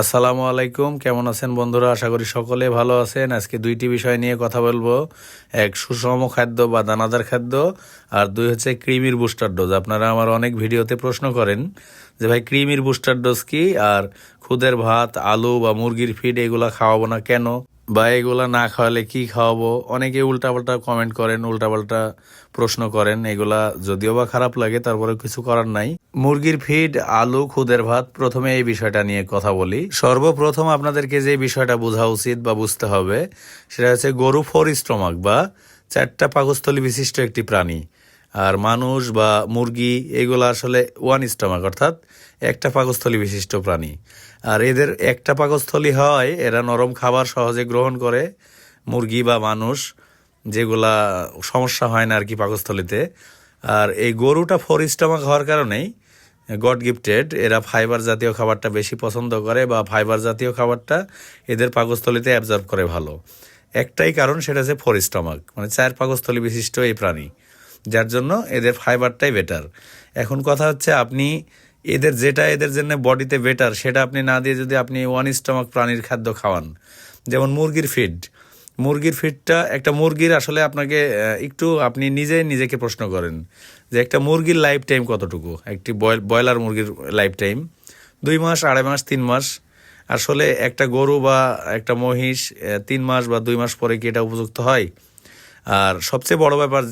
আসসালামু আলাইকুম। কেমন আছেন বন্ধুরা? আশা করি সকলে ভালো আছেন। আজকে দুইটি বিষয় নিয়ে কথা বলব। এক, সুষম খাদ্য বা দানাদার খাদ্য। আর দুই, হচ্ছে ক্রিমির বুস্টার ডোজ। আপনারা আমার অনেক ভিডিওতে প্রশ্ন করেন যে, ভাই, ক্রিমির বুস্টার ডোজ কি? আর খুদের ভাত, আলু বা মুরগির ফিড এগুলো খাওয়াবো না কেন? বা এগুলা না খাওয়ালে কি খাওয়াবো? অনেকে উল্টাপাল্টা কমেন্ট করেন, উল্টাপাল্টা প্রশ্ন করেন। এগুলা যদিও বা খারাপ লাগে তারপরে কিছু করার নাই। মুরগির ফিড আলু, খুদের ভাত, প্রথমে এই বিষয়টা নিয়ে কথা বলি। সর্বপ্রথম আপনাদেরকে যে বিষয়টা বোঝা উচিত বা বুঝতে হবে, সেটা হচ্ছে গরু ফোর স্টমাক বা চারটা পাকস্থলী বিশিষ্ট একটি প্রাণী। আর মানুষ বা মুরগি, এগুলো আসলে ওয়ান স্টমাক অর্থাৎ একটা পাকস্থলী বিশিষ্ট প্রাণী। আর এদের একটা পাকস্থলী হয়, এরা নরম খাবার সহজে গ্রহণ করে, মুরগি বা মানুষ, যেগুলা সমস্যা হয় না আর কি পাকস্থলীতে। আর এই গরুটা ফোর স্টমাক হওয়ার কারণেই গড গিফটেড এরা ফাইবার জাতীয় খাবারটা বেশি পছন্দ করে বা ফাইবার জাতীয় খাবারটা এদের পাকস্থলীতে অ্যাবজর্ব করে ভালো। একটাই কারণ, সেটা হচ্ছে ফোর স্টমাক মানে চার পাকস্থলী বিশিষ্ট এই প্রাণী। যার জন্য এদের ফাইবারটাই বেটার এখন কথা হচ্ছে আপনি এদের যেটা এদের জন্য বডিতে বেটার সেটা আপনি না দিয়ে যদি আপনি ওয়ান স্টমাক প্রাণীর খাদ্য খাওয়ান, যেমন মুরগির ফিড মুরগির ফিডটা একটা মুরগির আসলে আপনাকে একটু আপনি নিজে নিজেকে প্রশ্ন করেন যে একটা মুরগির লাইফ টাইম কতটুকু? একটি ব্রয়লার মুরগির লাইফ টাইম দুই মাস, আড়াই মাস, তিন মাস। আসলে একটা গরু বা একটা মহিষ তিন মাস বা দুই মাস পরে কি এটা উপযুক্ত হয়? আর সবচেয়ে বড় ব্যাপার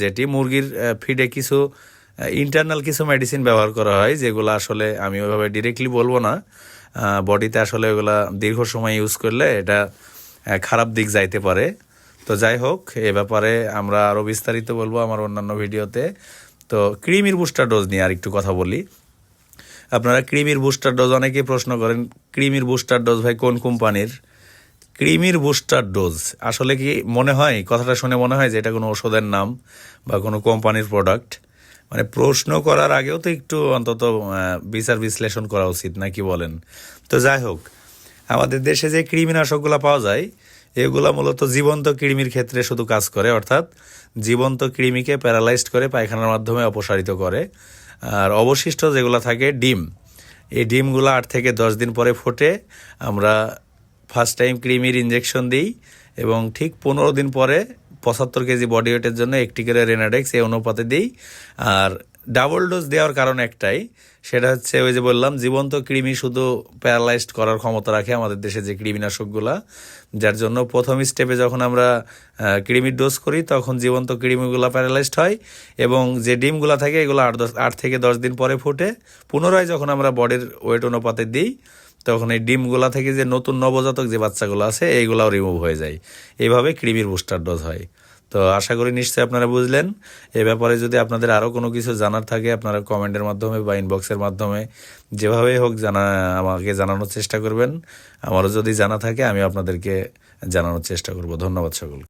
যেটি মুরগির ফিডে কিছু ইন্টারনাল কিছু মেডিসিন ব্যবহার করা হয়, যেগুলো আসলে আমি ওইভাবে ডিরেক্টলি বলব না। বডিতে আসলে ওগুলা দীর্ঘ সময় ইউজ করলে এটা খারাপ দিক যাইতে পারে। তো যাই হোক, এ ব্যাপারে আমরা আরও বিস্তারিত বলব আমার অন্যান্য ভিডিওতে। তো ক্রিমির বুস্টার ডোজ নিয়ে আর একটু কথা বলি। আপনারা ক্রিমির বুস্টার ডোজ অনেকেই প্রশ্ন করেন ক্রিমির বুস্টার ডোজ ভাই কোন কোম্পানির ক্রিমির বুস্টার ডোজ। আসলে কি মনে হয়, কথাটা শুনে মনে হয় যে এটা কোনো ওষুধের নাম বা কোনো কোম্পানির প্রোডাক্ট? মানে প্রশ্ন করার আগেও তো একটু অন্তত বিচার বিশ্লেষণ করা উচিত নাকি বলেন? তো যাই হোক, আমাদের দেশে যে কৃমিনাশকগুলো পাওয়া যায়, এগুলো মূলত জীবন্ত কৃমির ক্ষেত্রে শুধু কাজ করে, অর্থাৎ জীবন্ত কৃমিকে প্যারালাইজড করে পায়খানার মাধ্যমে অপসারিত করে। আর অবশিষ্ট যেগুলো থাকে, ডিম। এই ডিমগুলো আট থেকে দশ দিন পরে ফোটে। আমরা ফার্স্ট টাইম ক্রিমির ইঞ্জেকশন দিই এবং ঠিক পনেরো দিন পরে পঁচাত্তর কেজি বডি ওয়েটের জন্য একটি করে রেনাডেক্স এই অনুপাতে দিই। আর ডাবল ডোজ দেওয়ার কারণ একটাই, সেটা হচ্ছে ওই যে বললাম, জীবন্ত কৃমি শুধু প্যারালাইজড করার ক্ষমতা রাখে আমাদের দেশে যে কৃমিনাশকগুলা, যার জন্য প্রথম স্টেপে যখন আমরা কৃমির ডোজ করি, তখন জীবন্ত কৃমিগুলা প্যারালাইজড হয় এবং যে ডিমগুলা থাকে, এগুলো আট দশ, আট থেকে দশ দিন পরে ফুটে। পুনরায় যখন আমরা বডির ওয়েট অনুপাতে দিই তখন এই ডিমগুলা থেকে যে নতুন নবজাতক যে বাচ্চাগুলো আছে, এইগুলাও রিমুভ হয়ে যায়। এইভাবে কৃমির বুস্টার ডোজ হয়। তো আশা করি নিশ্চয়ই আপনারা বুঝলেন। এ ব্যাপারে যদি আপনাদের আরও কোনো কিছু জানার থাকে, আপনারা কমেন্টের মাধ্যমে বা ইনবক্সের মাধ্যমে যেভাবে হোক জানা, আমাকে জানানোর চেষ্টা করবেন। আমারও যদি জানা থাকে আমি আপনাদেরকে জানানোর চেষ্টা করব। ধন্যবাদ সকল